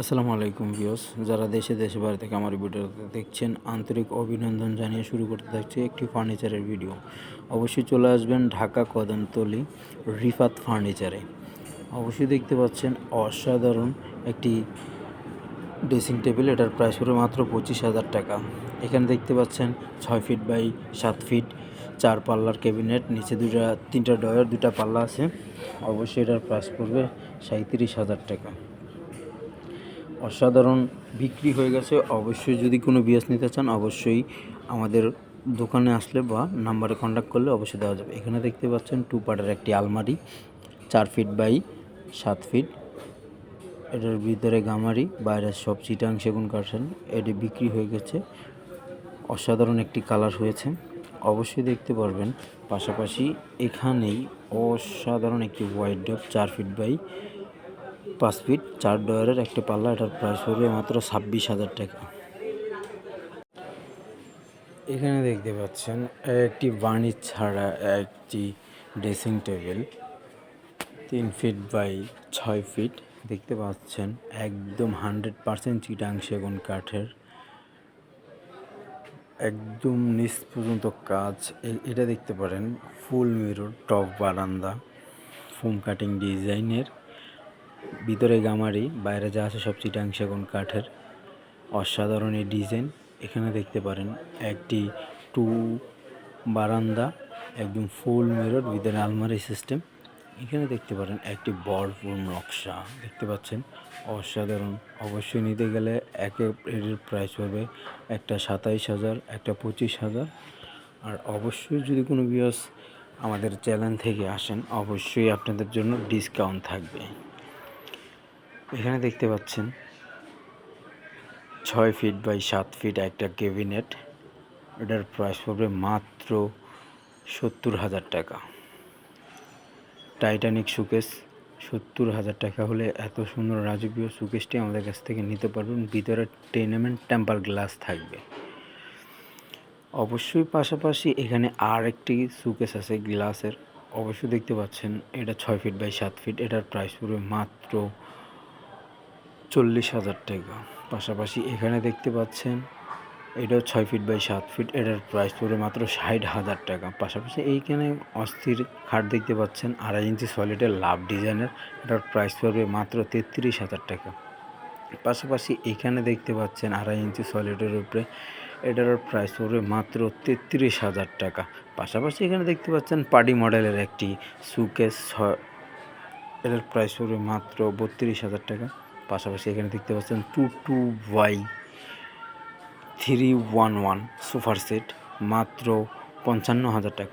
আসসালামু আলাইকুম ভিউস যারা দেশে দেশে বাইরে থেকে আমার ভিডিওতে দেখছেন, আন্তরিক অভিনন্দন জানিয়ে শুরু করতে থাকছে একটি ফার্নিচারের ভিডিও। অবশ্যই চলে আসবেন ঢাকা কদমতলি রিফাত ফার্নিচারে। অবশ্যই দেখতে পাচ্ছেন অসাধারণ একটি ড্রেসিং টেবিল, এটার প্রাইস পড়ে মাত্র পঁচিশ হাজার টাকা। এখানে দেখতে পাচ্ছেন ছয় ফিট বাই সাত ফিট, চার পাল্লার ক্যাবিনেট, নিচে দুটা তিনটা ডয়ার দুটা পাল্লা আছে। অবশ্যই এটার প্রাইস পড়বে সাঁত্রিশ হাজার টাকা। অসাধারণ বিক্রি হয়ে গেছে। অবশ্যই যদি কোনো বিএস নিতে চান, অবশ্যই আমাদের দোকানে আসলে বা নাম্বারে কন্ট্যাক্ট করলে অবশ্যই দেওয়া যাবে। এখানে দেখতে পাচ্ছেন টু পার্টের একটি আলমারি, চার ফিট বাই সাত ফিট এটার ভিতরে গামারি, বাইরে সব চিটাং সেগুন কাঠেন এটি বিক্রি হয়ে গেছে। অসাধারণ একটি কালার হয়েছে। অবশ্যই দেখতে পারবেন। পাশাপাশি এখানেই অসাধারণ একটি হোয়াইট ডব চার ফিট বাই পাঁচ ফিট, চার ডয়ারের একটা পাল্লা, এটার প্রাইস পড়বে মাত্র ছাব্বিশ হাজার টাকা। এখানে দেখতে পাচ্ছেন, একটি বার্নিশ ছাড়া একটি ড্রেসিং টেবিল তিন ফিট বাই ছয় ফিট, দেখতে পাচ্ছেন, একদম হান্ড্রেড পারসেন্ট চিটাং সেগুন কাঠের। একদম নিচ পর্যন্ত কাজ এটা দেখতে পারেন, ফুল মিরর টপ বারান্দা ফোম কাটিং ডিজাইনের ভিতরে গামারি, বাইরে যা আছে সব চিটাং সেগুন কাঠের। অসাধারণ এই ডিজাইন। এখানে দেখতে পারেন একটি টু বারান্দা, একদম ফুল মিরর ভিতরে আলমারি সিস্টেম এখানে দেখতে পারেন একটি বড় নকশা। দেখতে পাচ্ছেন? অসাধারণ। অবশ্যই নিতে গেলে একে এর প্রাইস হবে একটা সাতাইশ হাজার, একটা পঁচিশ হাজার। আর অবশ্যই যদি কোনো বিয়স আমাদের চ্যানেল থেকে আসেন, অবশ্যই আপনাদের জন্য ডিসকাউন্ট থাকবে। এখানে দেখতে পাচ্ছেন ছয় ফিট বাই সাত ফিট একটা ক্যাবিনেট এটার প্রাইস পড়বে মাত্র সত্তর হাজার টাকা। টাইটানিক সুকেস সত্তর হাজার টাকা হলে এত সুন্দর রাজকীয় সুকেসটি আমাদের কাছ থেকে নিতে পারবেন। ভিতরে টেনেমেন্ট টেম্পার গ্লাস থাকবে। অবশ্যই পাশাপাশি এখানে আর একটি সুকেস আছে গ্লাসের অবশ্যই দেখতে পাচ্ছেন, এটা ছয় ফিট বাই সাত ফিট এটার প্রাইস পড়বে মাত্র চল্লিশ হাজার টাকা। পাশাপাশি এখানে দেখতে পাচ্ছেন, এটাও ছয় ফিট বাই সাত ফিট এটার প্রাইস পড়ে মাত্র ষাট হাজার টাকা। পাশাপাশি এইখানে অস্থির খাট দেখতে পাচ্ছেন, আড়াই ইঞ্চি সলিডের লাভ ডিজাইনের এটার প্রাইস পড়বে মাত্র তেত্রিশ হাজার টাকা। পাশাপাশি এখানে দেখতে পাচ্ছেন, আড়াই ইঞ্চি সলিডের উপরে, এটার প্রাইস পড়বে মাত্র তেত্রিশ হাজার টাকা। পাশাপাশি এখানে দেখতে পাচ্ছেন, পার্টি মডেলের একটি সুকেস এটার প্রাইস পড়বে মাত্র বত্রিশ হাজার টাকা। পাশাপাশি এখানে দেখতে পাচ্ছেন two two Y three one one super set, মাত্র পঞ্চান্ন হাজার টাকা।